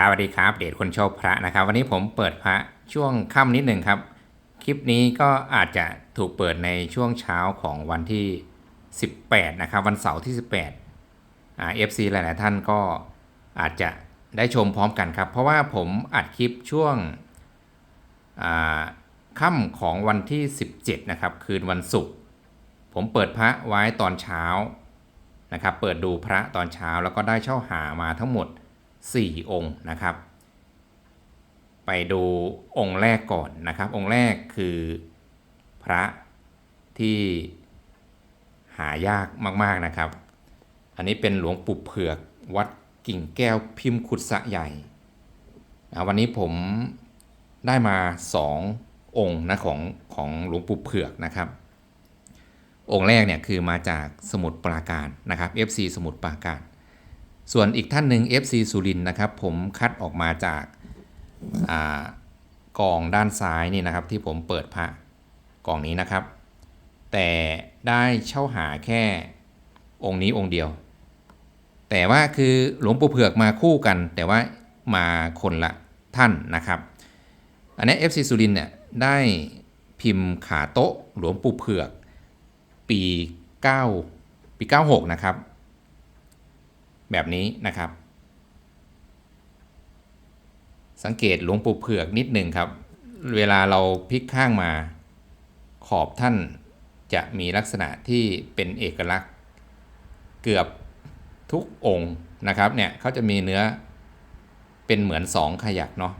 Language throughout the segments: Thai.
ครับสวัสดีครับเดชคนชอบพระนะครับ วันนี้ผมเปิดพระช่วงค่ำนิดหนึ่งครับ คลิปนี้ก็อาจจะถูกเปิดในช่วงเช้าของวันที่ 18 นะครับ วันเสาร์ที่ 18อ่า FC หลาย ๆ ท่านก็อาจจะได้ชมพร้อมกันครับ เพราะว่าผมอัดคลิปช่วงอ่าค่ำของวันที่ 17 นะครับ คืนวันศุกร์ผมเปิดพระไว้ตอนเช้านะครับ เปิดดูพระตอนเช้าแล้วก็ได้เช่าหามาทั้งหมด 4 องค์นะครับ ไปดูองค์แรกก่อนนะครับ องค์แรกคือพระที่หายากมากๆนะครับ อันนี้เป็นหลวงปู่เผือกวัดกิ่งแก้วพิมพ์ขุดสะใหญ่นะวันนี้ผมได้มา 2 องค์นะของของหลวงปู่เผือกนะครับ องค์แรกเนี่ยคือมาจากสมุทรปราการนะครับ FC สมุทรปราการ ส่วนอีกท่านหนึ่ง FC สุรินนะครับ ผมคัดออกมาจากกล่องด้านซ้ายนี่นะครับ ที่ผมเปิดพระกล่องนี้นะครับ แต่ได้เช่าหาแค่องค์นี้องค์เดียว แต่ว่าคือหลวงปู่เผือกมาคู่กัน แต่ว่ามาคนละท่านนะครับ อันนี้ FC สุรินเนี่ยได้พิมพ์ขาโต๊ะหลวงปู่เผือก ปี 9 ปี 96 นะครับ แบบนี้นะครับ สังเกตหลวงปู่เผือกนิดหนึ่งครับ เวลาเราพลิกข้างมา ขอบท่านจะมีลักษณะที่เป็นเอกลักษณ์ เกือบทุกองค์นะครับเนี่ยเขาจะมีเนื้อเป็นเหมือนสองขยักเนาะ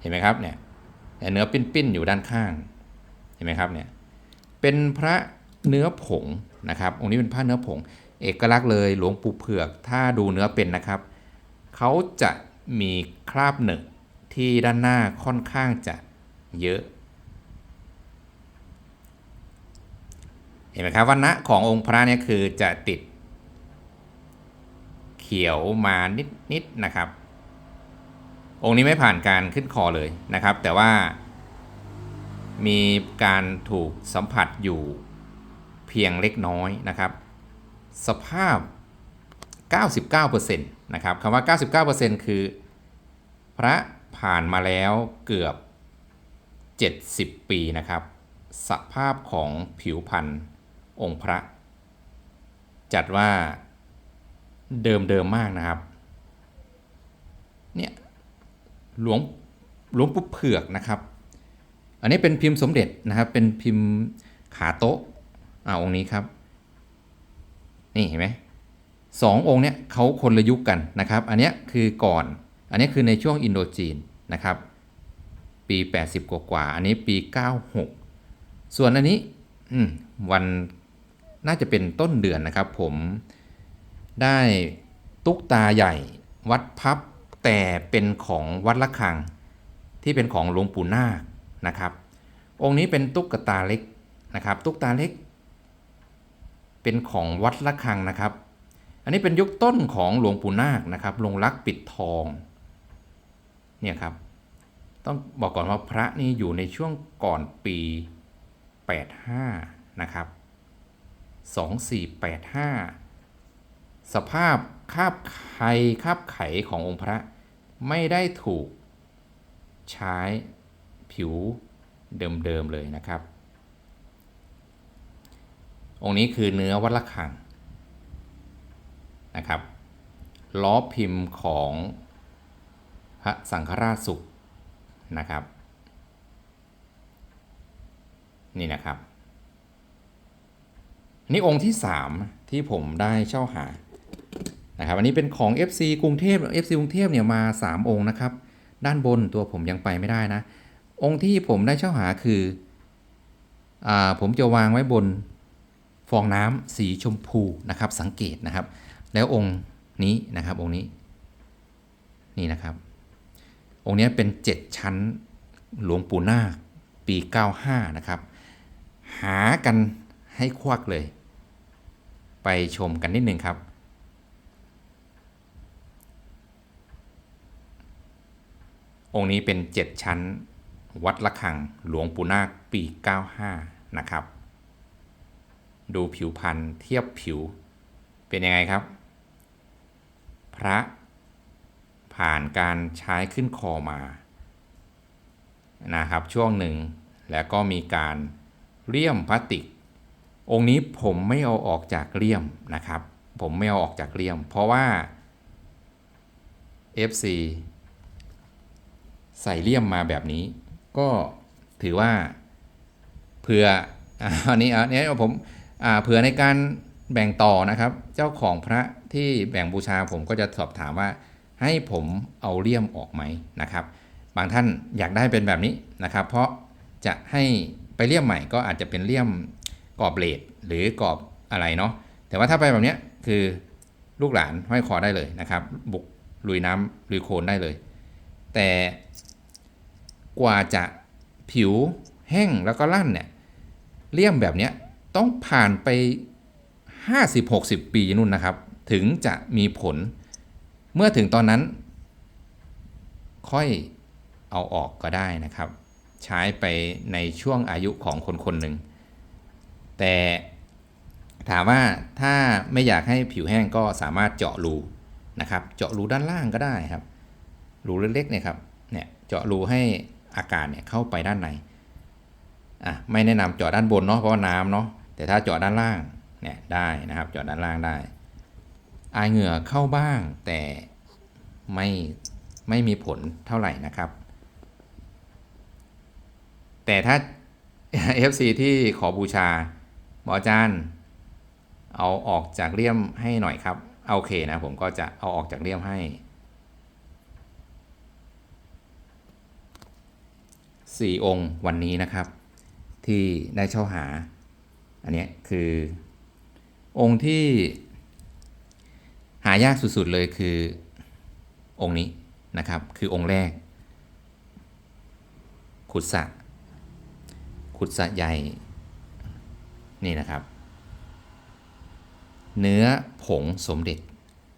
เห็นไหมครับเนี่ยเนื้อปิ้นๆอยู่ด้านข้างเห็นไหมครับเนี่ยเป็นพระเนื้อผงนะครับองค์นี้เป็นพระเนื้อผง เอกลักษณ์เลยหลวงปู่เผือก ถ้าดูเนื้อเป็นนะครับ เขาจะมีคราบหนึ่งที่ด้านหน้าค่อนข้างจะเยอะ เห็นไหมครับวันณะขององค์พระเนี่ยคือจะติด เขียวมานิดๆนะครับ องค์นี้ไม่ผ่านการขึ้นคอเลยนะครับ แต่ว่ามีการถูกสัมผัสอยู่เพียงเล็กน้อยนะครับ สภาพ 99%นะครับคำว่า 99%คือ พระผ่านมาแล้วเกือบ 70 ปีนะครับ สภาพของผิวพรรณองค์พระ จัดว่าเดิมเดิมมากนะครับ เนี่ยหลวงหลวงปู่เผือกนะครับ อันนี้เป็นพิมพ์สมเด็จนะครับ เป็นพิมพ์ขาโต๊ะอ่าองค์นี้ครับ นี่เห็นไหมสององค์เนี้ยเขาคนละยุคกันนะครับ อันเนี้ยคือก่อน อันนี้คือในช่วงอินโดจีนนะครับ ปี 80 กว่ากว่า อันนี้ปี 96 ส่วนอันนี้วันน่าจะเป็นต้นเดือนนะครับ ผมได้ตุ๊กตาใหญ่วัดพับแต่เป็นของวัดละคัง ที่เป็นของหลวงปู่นาคนะครับ องค์นี้เป็นตุ๊กตาเล็กนะครับ ตุ๊กตาเล็ก เป็นของวัดละคังนะครับ อันนี้เป็นยุคต้นของหลวงปู่นาคนะครับลงรักปิดทองเนี่ยครับต้องบอกก่อนว่าพระนี่อยู่ในช่วงก่อนปี 85 นะครับ 2485 สภาพคาบไข่คาบไขขององค์พระไม่ได้ถูกใช้ผิวเดิมๆเลยนะครับ องค์นี้คือเนื้อวัดละคังนะครับล้อพิมพ์ของพระสังฆราชสุขนะครับ นี่นะครับ นี่องค์ที่ 3 ที่ผมได้เช่าหานะครับอันนี้เป็นของ FC กรุงเทพ FC กรุงเทพเนี่ยมา 3 องค์นะครับ ด้านบนตัวผมยังไปไม่ได้นะ องค์ที่ผมได้เช่าหาคืออผมจะวางไว้บน ฟองน้ำสีชมพูนะครับสังเกตนะครับ แล้วองค์นี้นะครับองค์นี้นี่นะครับ องค์นี้เป็น 7 ชั้นหลวงปู่นาคปี 95 นะครับ หากันให้ควักเลย ไปชมกันนิดหนึ่งครับองค์นี้เป็น 7 ชั้น วัดละคังหลวงปู่นาคปี 95 นะครับ ดูผิวพันธ์เทียบผิว เป็นยังไงครับ พระ ผ่านการใช้ขึ้นคอมานะครับ ช่วงหนึ่งแล้วก็มีการเลี่ยมพลาสติก องค์นี้ผมไม่เอาออกจากเลี่ยมนะครับ ผมไม่เอาออกจากเลี่ยม เพราะว่า FC ใส่เลี่ยมมาแบบนี้ ก็ถือว่าเผื่ออันนี้อันนี้ผมอ่า เผื่อในการแบ่งต่อนะครับ เจ้าของพระที่แบ่งบูชาผมก็จะสอบถามว่า ให้ผมเอาเลี่ยมออกไหมนะครับ บางท่านอยากได้เป็นแบบนี้นะครับ เพราะจะให้ไปเลี่ยมใหม่ก็อาจจะเป็นเลี่ยมกรอบเลดหรือกรอบอะไรเนาะแต่ว่าถ้าไปแบบนี้คือลูกหลานห้อยคอได้เลยนะครับ บุกลุยน้ำลุยโคลนได้เลย แต่กว่าจะผิวแห้งแล้วก็ลั่นเนี่ยเลี่ยมแบบเนี้ย ต้องผ่านไป 50-60 ปีนู่นนะครับ ถึงจะมีผล เมื่อถึงตอนนั้น ค่อยเอาออกก็ได้นะครับ ใช้ไปในช่วงอายุของคนคนหนึ่ง แต่ถามว่าถ้าไม่อยากให้ผิวแห้งก็สามารถเจาะรูนะครับ เจาะรูด้านล่างก็ได้ครับ รูเล็กๆเนี่ยครับ เนี่ยเจาะรูให้อากาศเนี่ยเข้าไปด้านใน อะไม่แนะนำเจาะด้านบนเนาะเพราะน้ำเนาะ แต่ถ้าเจาะด้านล่างเนี่ยได้นะครับเจาะด้านล่างได้ อายเหงื่อเข้าบ้างแต่ไม่ไม่มีผลเท่าไหร่นะครับ แต่ถ้า FC ที่ขอบูชาหมออาจารย์ เอาออกจากเลี่ยมให้หน่อยครับเอาโอเคนะผมก็จะเอาออกจากเลี่ยมให้สี่องค์วันนี้นะครับ ที่ได้เช่าหา อันนี้คือ องค์ที่หายากสุดๆเลยคือองค์นี้นะครับ คือองค์แรก ขุดสะขุดสะใหญ่นี่นะครับ เนื้อผงสมเด็จ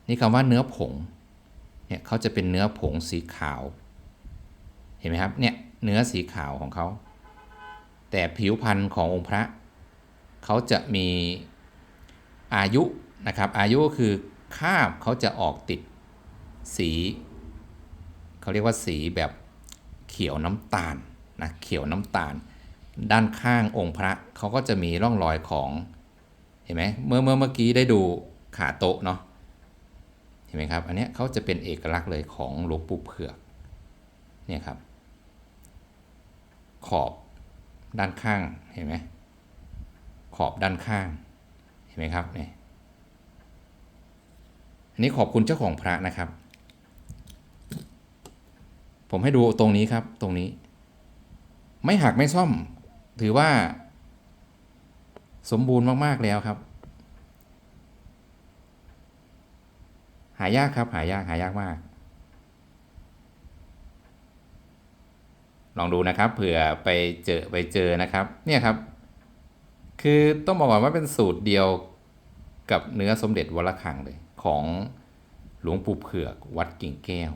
นี่คำว่าเนื้อผงเนี่ยเขาจะเป็นเนื้อผงสีขาว เห็นไหมครับเนี่ยเนื้อสีขาวของเขาแต่ผิวพันธุ์ขององค์พระ เขาจะมีอายุนะครับ อายุก็คือคาบเขาจะออกติดสีเขาเรียกว่าสีแบบเขียวน้ำตาลนะเขียวน้ำตาล ด้านข้างองค์พระเขาก็จะมีร่องรอยของเห็นไหมเมื่อเมื่อเมื่อกี้ได้ดูขาโต๊ะเนาะเห็นไหมครับ อันนี้เขาจะเป็นเอกลักษณ์เลยของหลวงปู่เผือกเนี่ยครับ ขอบด้านข้างเห็นไหม ขอบด้านข้าง เห็นไหมครับเนี่ยอันนี้ขอบคุณเจ้าของพระนะครับ ผมให้ดูตรงนี้ครับตรงนี้ ไม่หักไม่ซ่อม ถือว่า สมบูรณ์มาก ๆ แล้วครับ หายากครับ หายากหายากมาก ลองดูนะครับเผื่อไปเจอไปเจอนะครับ เนี่ยครับ คือต้องบอกก่อนว่าเป็นสูตรเดียวกับเนื้อสมเด็จวระฆังเลย ของหลวงปู่เผือกวัดกิ่งแก้ว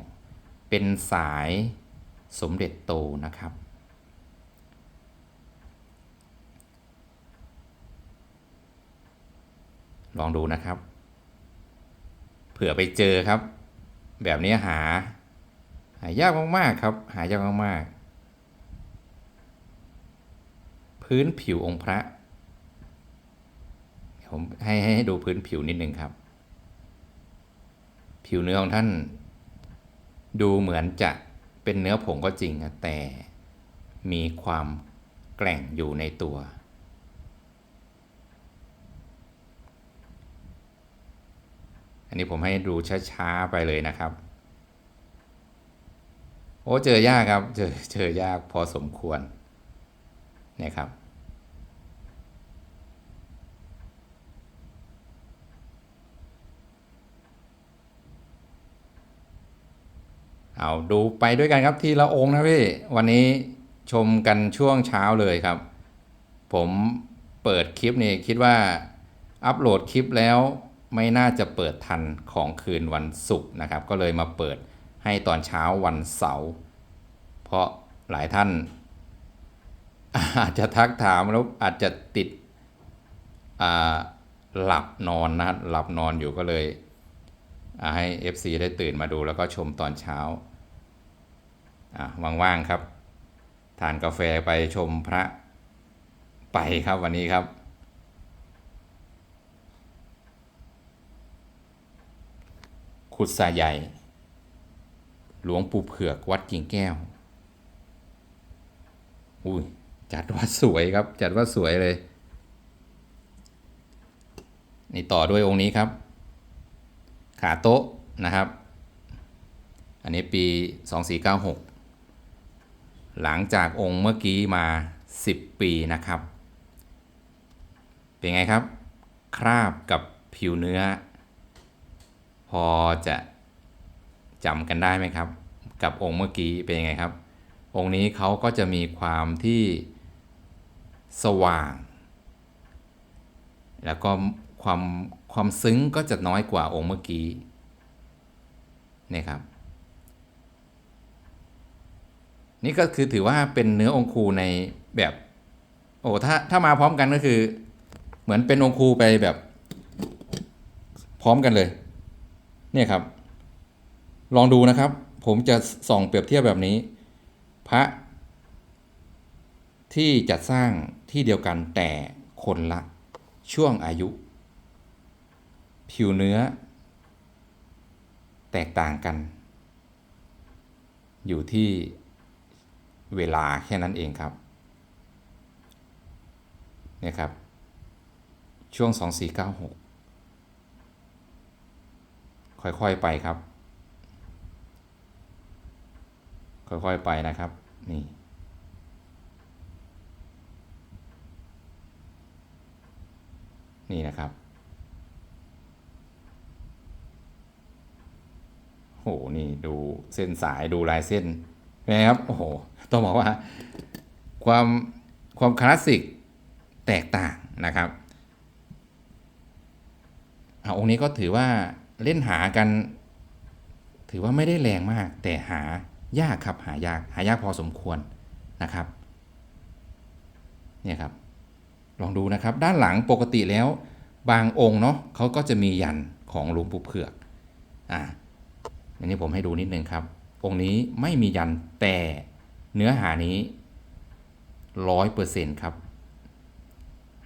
เป็นสายสมเด็จโตนะครับ ลองดูนะครับ เผื่อไปเจอครับ แบบนี้หา หายากมาก ๆ ครับ หายากมาก ๆ พื้นผิวองค์พระ ผมให้ให้ให้ดูพื้นผิวนิดนึงครับ ผิวเนื้อของท่าน ดูเหมือนจะเป็นเนื้อผงก็จริงแต่มีความแกร่งอยู่ในตัว อันนี้ผมให้ดูช้าๆไปเลยนะครับ โอ้เจอยากครับ เจอเจอยากพอสมควรนี่ยครับ เอาดูไปด้วยกันครับทีละองค์นะพี่ วันนี้ชมกันช่วงเช้าเลยครับ ผมเปิดคลิปนี่คิดว่า อัปโหลดคลิปแล้วไม่น่าจะเปิดทันของคืนวันศุกร์นะครับ ก็เลยมาเปิดให้ตอนเช้าวันเสาร์เพราะหลายท่าน อาจจะทักถามแล้วอาจจะติดหลับนอนนะหลับนอนอยู่ก็เลย ให้ FC ได้ตื่นมาดูแล้วก็ชมตอนเช้าว่างๆครับ ทานกาแฟไปชมพระไปครับวันนี้ครับ ขุดสาใหญ่ หลวงปู่เผือกวัดกิ่งแก้ว อุ้ยจัดว่าสวยครับ จัดว่าสวยเลย นี่ต่อด้วยองค์นี้ครับ ขาโต๊ะนะครับ อันนี้ปี 2496 หลังจากองค์เมื่อกี้มา 10 ปีนะครับ เป็นไงครับ คราบกับผิวเนื้อ พอจะจำกันได้ไหมครับ กับองค์เมื่อกี้เป็นยังไงครับ องค์นี้เขาก็จะมีความที่สว่าง แล้วก็ความ ความซึ้งก็จะน้อยกว่าองค์เมื่อกี้นี่ครับ นี่ก็คือถือว่าเป็นเนื้อองคูในแบบ โอ้ถ้าถ้ามาพร้อมกันก็คือ เหมือนเป็นองคูไปแบบ พร้อมกันเลย เนี่ยครับ ลองดูนะครับ ผมจะส่องเปรียบเทียบแบบนี้ พระ ที่จัดสร้างที่เดียวกันแต่คนละช่วงอายุ ผิวเนื้อ แตกต่างกัน อยู่ที่เวลาแค่นั้นเองครับเนี่ยครับ ช่วง 2496 ค่อยๆไปครับ ค่อยๆไปนะครับ นี่นี่นะครับ โหนี่ดูเส้นสายดูลายเส้นนไงครับโอ้โหต้องบอกว่าความความคลาสสิกแตกต่างนะครับอะองค์นี้ก็ถือว่าเล่นหากัน ถือว่าไม่ได้แรงมาก แต่หายากครับหายากหายากพอสมควรนะครับเนี่ยครับลองดูนะครับด้านหลังปกติแล้วบางองค์เนาะเขาก็จะมียันของหลวงปู่เผือกอ่า อันนี้ผมให้ดูนิดนึงครับ องค์นี้ไม่มียันแต่เนื้อหานี้ร้อยเปอร์เซ็นต์ครับ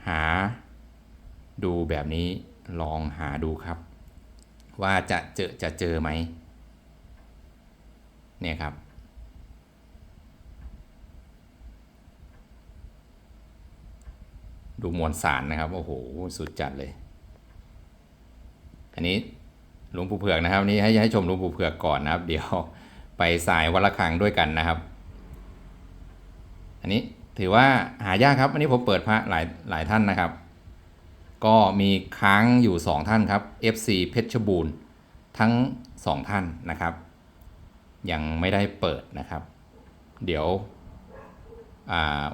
หาดูแบบนี้ลองหาดูครับ ว่าจะเจอจะเจอไหมเนี่ยครับ ดูมวลสารนะครับ โอ้โห สุดจัดเลย อันนี้ หลวงปู่เผือกนะครับนี่ให้ให้ชมหลวงปู่เผือกก่อนนะครับ เดี๋ยวไปสายวัดละคังด้วยกันนะครับ อันนี้ถือว่าหายากครับอันนี้ผมเปิดพระหลายหลายท่านนะครับ ก็มีค้างอยู่ 2 ท่านครับ FC เพชรบูรณ์ทั้ง 2 ท่านนะครับ ยังไม่ได้เปิดนะครับ เดี๋ยว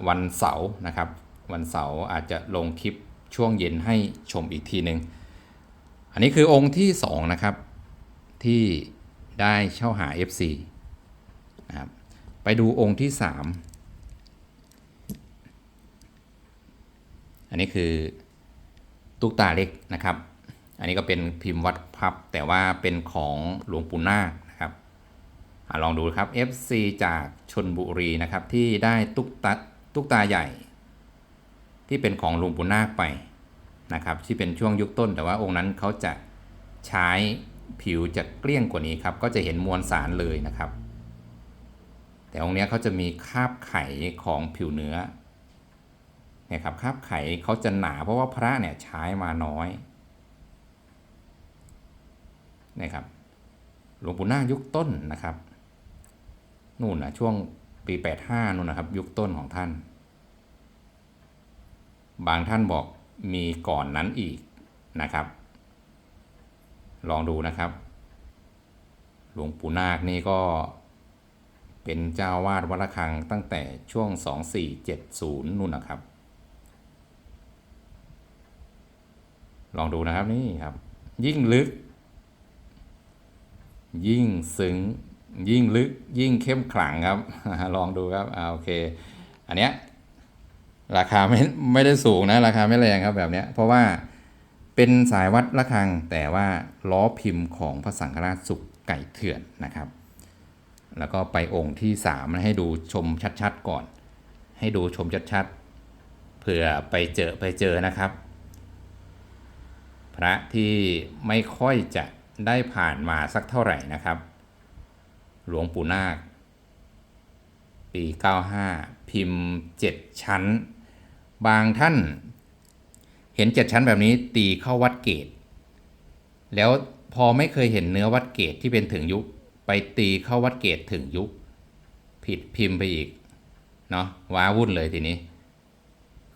วันเสาร์นะครับ วันเสาร์อาจจะลงคลิปช่วงเย็นให้ชมอีกทีหนึ่ง อันนี้คือองค์ที่ 2 นะครับ ที่ได้เช่าหา FC นะครับไปดูองค์ที่ 3 อันนี้คือตุ๊กตาเล็กนะครับ อันนี้ก็เป็นพิมพ์วัดพับแต่ว่าเป็นของหลวงปู่นาคนะครับอลองดูครับ FC จากชนบุรีนะครับที่ได้ตุ๊กตาตุ๊กตาใหญ่ ที่เป็นของหลวงปู่นาคไป นะครับที่เป็นช่วงยุคต้น แต่ว่าองค์นั้นเขาจะใช้ผิวจะเกลี้ยงกว่านี้ครับ ก็จะเห็นมวลสารเลยนะครับ แต่องค์นี้เขาจะมีคาบไขของผิวเนื้อเนี่ยครับคาบไขเขาจะหนาเพราะว่าพระเนี่ยใช้มาน้อยนี่ครับหลวงปู่นาคยุคต้นนะครับ นู่นนะช่วงปี 85นู่นนะครับ ยุคต้นของท่าน บางท่านบอก มีก่อนนั้นอีกนะครับ ลองดูนะครับ หลวงปู่นาคนี่ก็เป็นเจ้าวาดวัดระฆังตั้งแต่ช่วง 2470 นู่นนะครับ ลองดูนะครับนี่ครับ ยิ่งลึก ยิ่งซึ้งยิ่งลึกยิ่งเข้มขลังครับ ลองดูครับอ่าโอเค อันเนี้ย ราคาไม่ไม่ได้สูงนะ ราคาไม่แรงครับแบบเนี้ยเพราะว่าเป็นสายวัดระฆังแต่ว่าล้อพิมพ์ของพระสังฆราชสุกไก่เถื่อนนะครับ แล้วก็ไปองค์ที่สามให้ดูชมชัดๆก่อน ให้ดูชมชัดๆเผื่อไปเจอไปเจอนะครับ พระที่ไม่ค่อยจะได้ผ่านมาสักเท่าไหร่นะครับ หลวงปู่นาค ปี 95 พิมพ์ 7 ชั้น บางท่านเห็น7ชั้นแบบนี้ตีเข้าวัดเกตแล้วพอไม่เคยเห็นเนื้อวัดเกตที่เป็นถึงยุค ไปตีเข้าวัดเกตถึงยุค ผิดพิมพ์ไปอีกเนาะว้าวุ่นเลยทีนี้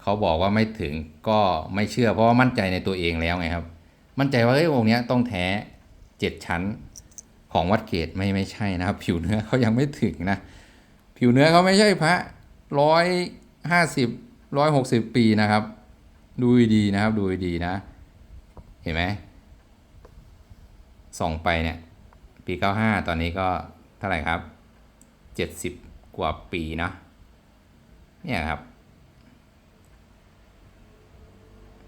เขาบอกว่าไม่ถึงก็ไม่เชื่อเพราะว่ามั่นใจในตัวเองแล้วไงครับ มั่นใจว่าเอ้ยองค์นี้ต้องแท้เจ็ดชั้นของวัดเกตไม่ไม่ใช่นะครับ ผิวเนื้อเขายังไม่ถึงนะ ผิวเนื้อเขาไม่ใช่พระร้อยห้าสิบ ร้อยหกสิบปีนะครับ ดูดีนะครับดูดีนะ เห็นไหมส่องไปเนี่ย ปีเก้าห้าตอนนี้ก็เท่าไหร่ครับเจ็ดสิบกว่าปีเนาะเนี่ยครับ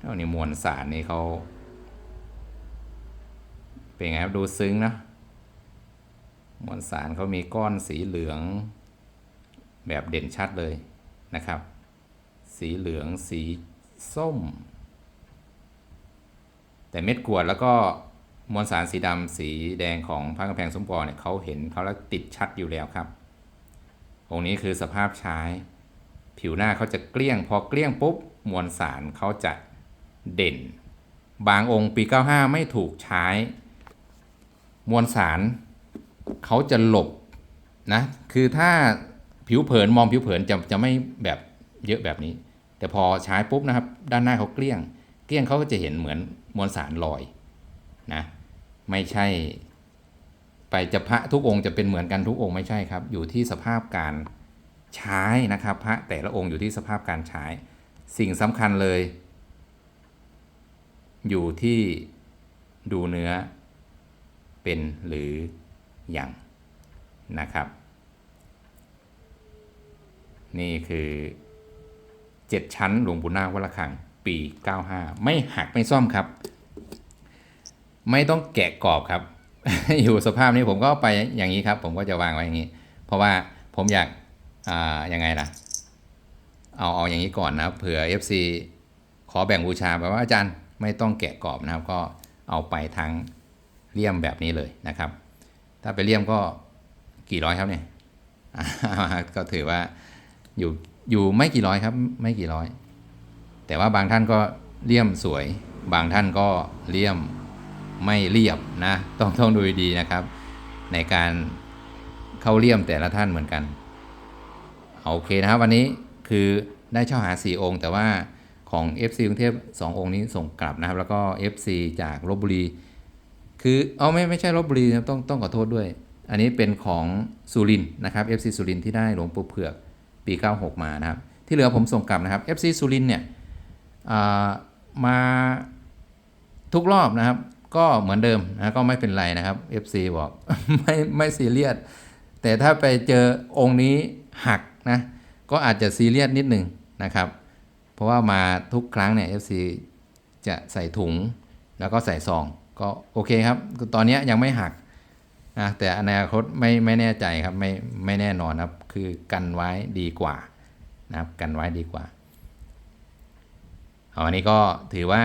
เท่านี้มวลสารนี่เขาเป็นไงครับดูซึ้งนะมวลสารเขามีก้อนสีเหลืองแบบเด่นชัดเลยนะครับ สีเหลืองสีส้ม แต่เม็ดกวดแล้วก็มวลสารสีดำสีแดงของพระกำแพงสมปองเนี่ยเขาเห็นเขาแล้วติดชัดอยู่แล้วครับ องค์นี้คือสภาพใช้ ผิวหน้าเขาจะเกลี้ยง พอเกลี้ยงปุ๊บ มวลสารเขาจะเด่น บางองค์ปี 95 ไม่ถูกใช้ มวลสารเขาจะหลบนะ คือถ้าผิวเผินมองผิวเผินจะจะไม่แบบ เยอะแบบนี้ แต่พอใช้ปุ๊บนะครับ ด้านหน้าเขาเกลี้ยง เกลี้ยงเขาก็จะเห็นเหมือนมวลสารลอยนะไม่ใช่ ไปจะพระทุกองค์จะเป็นเหมือนกันทุกองค์ไม่ใช่ครับ อยู่ที่สภาพการใช้นะครับ พระแต่ละองค์อยู่ที่สภาพการใช้ สิ่งสำคัญเลย อยู่ที่ดูเนื้อเป็นหรืออยังนะครับ นี่คือ 7 ชั้นหลวงปู่นาควัดระฆังปี 95 ไม่หักไม่ซ่อมครับ ไม่ต้องแกะกรอบครับ อยู่สภาพนี้ผมก็ไปอย่างนี้ครับ ผมก็จะวางไว้อย่างนี้ เพราะว่าผมอยากอ่ายังไงล่ะ เอาเอาอย่างนี้ก่อนนะครับเผื่อ FC ขอแบ่งบูชาแบบว่าอาจารย์ไม่ต้องแกะกรอบนะครับ ก็เอาไปทั้งเลี่ยมแบบนี้เลยนะครับ ถ้าไปเลี่ยมก็กี่ร้อยครับเนี่ยก็ถือว่าอยู่ อยู่ไม่กี่ร้อยครับ ไม่กี่ร้อย แต่ว่าบางท่านก็เลี่ยมสวย บางท่านก็เลี่ยมไม่เรียบนะ ต้องต้องดูดีนะครับ ในการเข้าเลี่ยมแต่ละท่านเหมือนกันโอเคนะครับ วันนี้คือได้เช่าหา 4 องค์ แต่ว่าของ FC กรุงเทพ2องค์นี้ส่งกลับนะครับ แล้วก็ FC จากลบบุรี คือเอาไม่ไม่ใช่ลบบุรีนะต้องต้องขอโทษด้วย อันนี้เป็นของสุรินนะครับ FC สุรินที่ได้หลวงปู่เผือก ปี 96 มานะครับ ที่เหลือผมส่งกลับนะครับ FC สุรินเนี่ยมาทุกรอบนะครับ ก็เหมือนเดิมนะก็ไม่เป็นไรนะครับ FC บอกไม่ไม่ซีเรียสแต่ถ้าไปเจอองค์นี้หักนะก็อาจจะซีเรียสนิดหนึ่งนะครับ เพราะว่ามาทุกครั้งเนี่ย FC จะใส่ถุงแล้วก็ใส่ซองก็โอเคครับ ตอนนี้ยังไม่หัก นะแต่อนาคตไม่ไม่แน่ใจครับไม่ไม่แน่นอนครับ คือกันไว้ดีกว่านะครับกันไว้ดีกว่าอาวันนี้ก็ถือว่า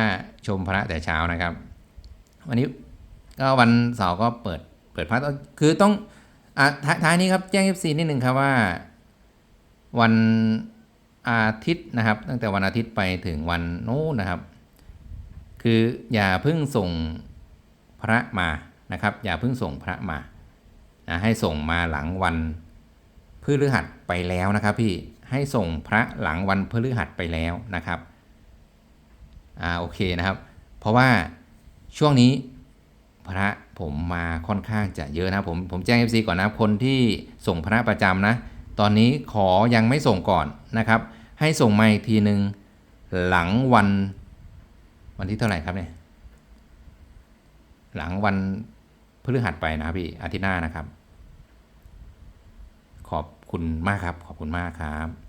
ชมพระแต่เช้านะครับ วันนี้ก็วันเสาร์ก็เปิดเปิดพระคือต้องอท้ายท้ายนี้ครับแจ้ง FC นิดนึงครับว่า วันอาทิตย์นะครับ ตั้งแต่วันอาทิตย์ไปถึงวันโน้นนะครับ คืออย่าเพิ่งส่งพระมา นะครับ อย่าเพิ่งส่งพระมานะให้ส่งมาหลังวันพฤหัสไปแล้วนะครับ พี่ให้ส่งพระหลังวันพฤหัสไปแล้วนะครับอ่าโอเคนะครับ เพราะว่าช่วงนี้พระผมมาค่อนข้างจะเยอะนะผมผมแจ้ง FC ก่อนนะคนที่ส่งพระประจำนะ ตอนนี้ขอยังไม่ส่งก่อนนะครับ ให้ส่งมาอีกทีหนึ่งหลังวัน วันที่เท่าไหร่ครับเนี่ยหลังวัน พฤหัสไปนะพี่อาทิตย์หน้านะครับ ขอบคุณมากครับ ขอบคุณมากครับ